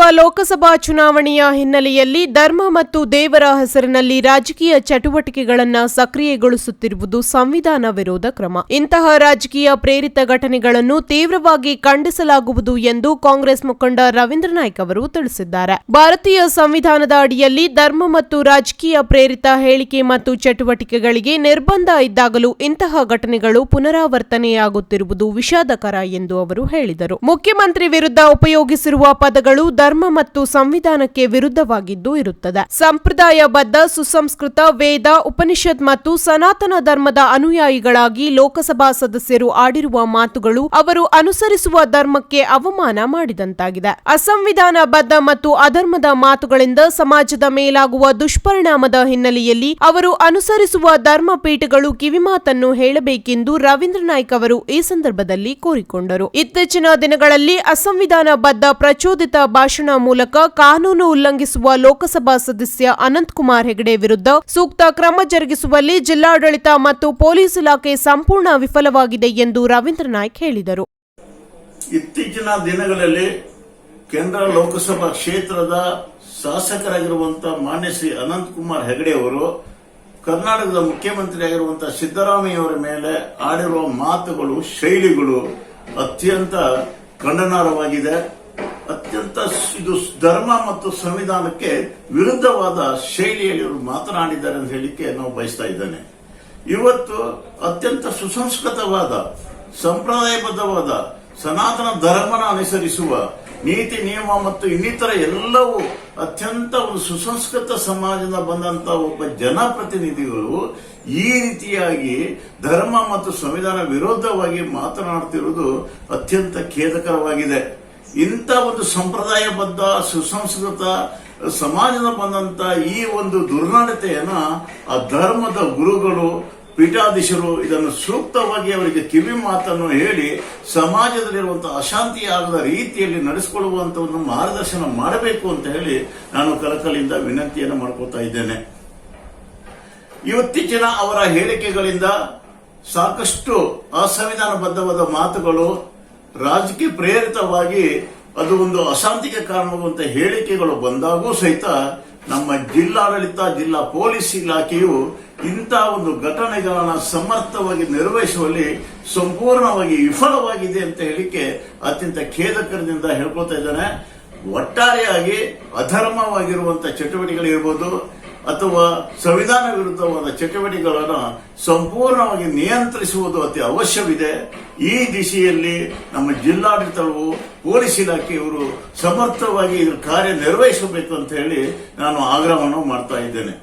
ಲೋಕಸಭಾ ಚುನಾವಣೆಯ ಹಿನ್ನೆಲೆಯಲ್ಲಿ ಧರ್ಮ ಮತ್ತು ದೇವರ ಹೆಸರಿನಲ್ಲಿ ರಾಜಕೀಯ ಚಟುವಟಿಕೆಗಳನ್ನು ಸಕ್ರಿಯಗೊಳಿಸುತ್ತಿರುವುದು ಸಂವಿಧಾನ ವಿರೋಧ ಕ್ರಮ. ಇಂತಹ ರಾಜಕೀಯ ಪ್ರೇರಿತ ಘಟನೆಗಳನ್ನು ತೀವ್ರವಾಗಿ ಖಂಡಿಸಲಾಗುವುದು ಎಂದು ಕಾಂಗ್ರೆಸ್ ಮುಖಂಡ ರವೀಂದ್ರ ನಾಯ್ಕ ಅವರು ತಿಳಿಸಿದ್ದಾರೆ. ಭಾರತೀಯ ಸಂವಿಧಾನದ ಅಡಿಯಲ್ಲಿ ಧರ್ಮ ಮತ್ತು ರಾಜಕೀಯ ಪ್ರೇರಿತ ಹೇಳಿಕೆ ಮತ್ತು ಚಟುವಟಿಕೆಗಳಿಗೆ ನಿರ್ಬಂಧ ಇದ್ದಾಗಲೂ ಇಂತಹ ಘಟನೆಗಳು ಪುನರಾವರ್ತನೆಯಾಗುತ್ತಿರುವುದು ವಿಷಾದಕರ ಎಂದು ಅವರು ಹೇಳಿದರು. ಮುಖ್ಯಮಂತ್ರಿ ವಿರುದ್ಧ ಉಪಯೋಗಿಸಿರುವ ಪದಗಳು ಧರ್ಮ ಮತ್ತು ಸಂವಿಧಾನಕ್ಕೆ ವಿರುದ್ಧವಾಗಿದ್ದು ಇರುತ್ತದೆ. ಸಂಪ್ರದಾಯಬದ್ಧ, ಸುಸಂಸ್ಕೃತ, ವೇದ, ಉಪನಿಷತ್ ಮತ್ತು ಸನಾತನ ಧರ್ಮದ ಅನುಯಾಯಿಗಳಾಗಿ ಲೋಕಸಭಾ ಸದಸ್ಯರು ಆಡಿರುವ ಮಾತುಗಳು ಅವರು ಅನುಸರಿಸುವ ಧರ್ಮಕ್ಕೆ ಅವಮಾನ ಮಾಡಿದಂತಾಗಿದೆ. ಅಸಂವಿಧಾನ ಬದ್ಧ ಮತ್ತು ಅಧರ್ಮದ ಮಾತುಗಳಿಂದ ಸಮಾಜದ ಮೇಲಾಗುವ ದುಷ್ಪರಿಣಾಮದ ಹಿನ್ನೆಲೆಯಲ್ಲಿ ಅವರು ಅನುಸರಿಸುವ ಧರ್ಮ ಪೀಠಗಳು ಕಿವಿಮಾತನ್ನು ಹೇಳಬೇಕೆಂದು ರವೀಂದ್ರ ನಾಯ್ಕ ಅವರು ಈ ಸಂದರ್ಭದಲ್ಲಿ ಕೋರಿಕೊಂಡರು. ಇತ್ತೀಚಿನ ದಿನಗಳಲ್ಲಿ ಅಸಂವಿಧಾನಬದ್ಧ ಪ್ರಚೋದಿತ ಭಾಷಣ ಮೂಲಕ ಕಾನೂನು ಉಲ್ಲಂಘಿಸುವ ಲೋಕಸಭಾ ಸದಸ್ಯ ಅನಂತಕುಮಾರ್ ಹೆಗಡೆ ವಿರುದ್ಧ ಸೂಕ್ತ ಕ್ರಮ ಜರುಗಿಸುವಲ್ಲಿ ಜಿಲ್ಲಾಡಳಿತ ಮತ್ತು ಪೊಲೀಸ್ ಇಲಾಖೆ ಸಂಪೂರ್ಣ ವಿಫಲವಾಗಿದೆ ಎಂದು ರವೀಂದ್ರ ನಾಯ್ಕ ಹೇಳಿದರು. ಇತ್ತೀಚಿನ ದಿನಗಳಲ್ಲಿ ಕೇಂದ್ರ ಲೋಕಸಭಾ ಕ್ಷೇತ್ರದ ಶಾಸಕರಾಗಿರುವಂತಹ ಮಾನ್ಯ ಶ್ರೀ ಅನಂತಕುಮಾರ್ ಹೆಗಡೆ ಅವರು, ಕರ್ನಾಟಕದ ಮುಖ್ಯಮಂತ್ರಿಯಾಗಿರುವಂತಹ ಸಿದ್ದರಾಮಯ್ಯ ಅವರ ಮೇಲೆ ಆಡಿರುವ ಮಾತುಗಳು, ಶೈಲಿಗಳು ಅತ್ಯಂತ ಖಂಡನಾರ್ಹವಾಗಿದೆ. ಅತ್ಯಂತ ಇದು ಧರ್ಮ ಮತ್ತು ಸಂವಿಧಾನಕ್ಕೆ ವಿರುದ್ಧವಾದ ಶೈಲಿಯಲ್ಲಿ ಇವರು ಮಾತನಾಡಿದ್ದಾರೆ ಅಂತ ಹೇಳಿಕೆ ನಾವು ಬಯಸ್ತಾ ಇದ್ದೇನೆ. ಇವತ್ತು ಅತ್ಯಂತ ಸುಸಂಸ್ಕೃತವಾದ, ಸಂಪ್ರದಾಯಬದ್ಧವಾದ, ಸನಾತನ ಧರ್ಮನ ಅನುಸರಿಸುವ, ನೀತಿ, ನಿಯಮ ಮತ್ತು ಇನ್ನಿತರ ಎಲ್ಲವೂ ಅತ್ಯಂತ ಒಂದು ಸುಸಂಸ್ಕೃತ ಸಮಾಜದ ಬಂದಂತ ಒಬ್ಬ ಜನಪ್ರತಿನಿಧಿಗಳು ಈ ರೀತಿಯಾಗಿ ಧರ್ಮ ಮತ್ತು ಸಂವಿಧಾನ ವಿರೋಧವಾಗಿ ಮಾತನಾಡುತ್ತಿರುವುದು ಅತ್ಯಂತ ಖೇದಕರವಾಗಿದೆ. ಇಂಥ ಒಂದು ಸಂಪ್ರದಾಯಬದ್ಧ ಸುಸಂಸ್ಕೃತ ಸಮಾಜದ ಬಂದಂತ ಈ ಒಂದು ದುರ್ನಡತೆಯನ್ನ ಆ ಧರ್ಮದ ಗುರುಗಳು, ಪೀಠಾಧೀಶರು ಇದನ್ನು ಸೂಕ್ತವಾಗಿ ಅವರಿಗೆ ಕಿವಿ ಮಾತನ್ನು ಹೇಳಿ ಸಮಾಜದಲ್ಲಿರುವಂತಹ ಅಶಾಂತಿಯಾಗದ ರೀತಿಯಲ್ಲಿ ನಡೆಸಿಕೊಳ್ಳುವಂತ ಒಂದು ಮಾರ್ಗದರ್ಶನ ಮಾಡಬೇಕು ಅಂತ ಹೇಳಿ ನಾನು ಕಲಕಲಿಂದ ವಿನಂತಿಯನ್ನು ಮಾಡ್ಕೋತಾ ಇದ್ದೇನೆ. ಇವತ್ತೀಚಿನ ಅವರ ಹೇಳಿಕೆಗಳಿಂದ ಸಾಕಷ್ಟು ಅಸಂವಿಧಾನಬದ್ಧವಾದ ಮಾತುಗಳು ರಾಜಕೀಯ ಪ್ರೇರಿತವಾಗಿ ಅದು ಒಂದು ಅಶಾಂತಿಗೆ ಕಾರಣವಾಗುವಂತ ಹೇಳಿಕೆಗಳು ಬಂದಾಗೂ ಸಹಿತ ನಮ್ಮ ಜಿಲ್ಲಾಡಳಿತ, ಜಿಲ್ಲಾ ಪೊಲೀಸ್ ಇಲಾಖೆಯು ಇಂಥ ಒಂದು ಘಟನೆಗಳನ್ನ ಸಮರ್ಥವಾಗಿ ನಿರ್ವಹಿಸುವಲ್ಲಿ ಸಂಪೂರ್ಣವಾಗಿ ವಿಫಲವಾಗಿದೆ ಅಂತ ಹೇಳಿಕೆ ಅತ್ಯಂತ ಖೇದಕರದಿಂದ ಹೇಳ್ಕೊತಾ ಇದ್ದಾನೆ. ಒಟ್ಟಾರೆಯಾಗಿ ಅಧರ್ಮವಾಗಿರುವಂತಹ ಚಟುವಟಿಕೆಗಳಿರ್ಬೋದು ಅಥವಾ ಸಂವಿಧಾನ ವಿರುದ್ಧವಾದ ಚಟುವಟಿಕೆಗಳನ್ನು ಸಂಪೂರ್ಣವಾಗಿ ನಿಯಂತ್ರಿಸುವುದು ಅತಿ ಅವಶ್ಯವಿದೆ. ಈ ದಿಶೆಯಲ್ಲಿ ನಮ್ಮ ಜಿಲ್ಲಾಡಳಿತವು, ಪೊಲೀಸ್ ಇಲಾಖೆಯವರು ಸಮರ್ಥವಾಗಿ ಕಾರ್ಯನಿರ್ವಹಿಸಬೇಕು ಕಾರ್ಯ ನಿರ್ವಹಿಸಬೇಕು ಅಂತ ಹೇಳಿ ನಾನು ಆಗ್ರಹವನ್ನು ಮಾಡ್ತಾ ಇದ್ದೇನೆ.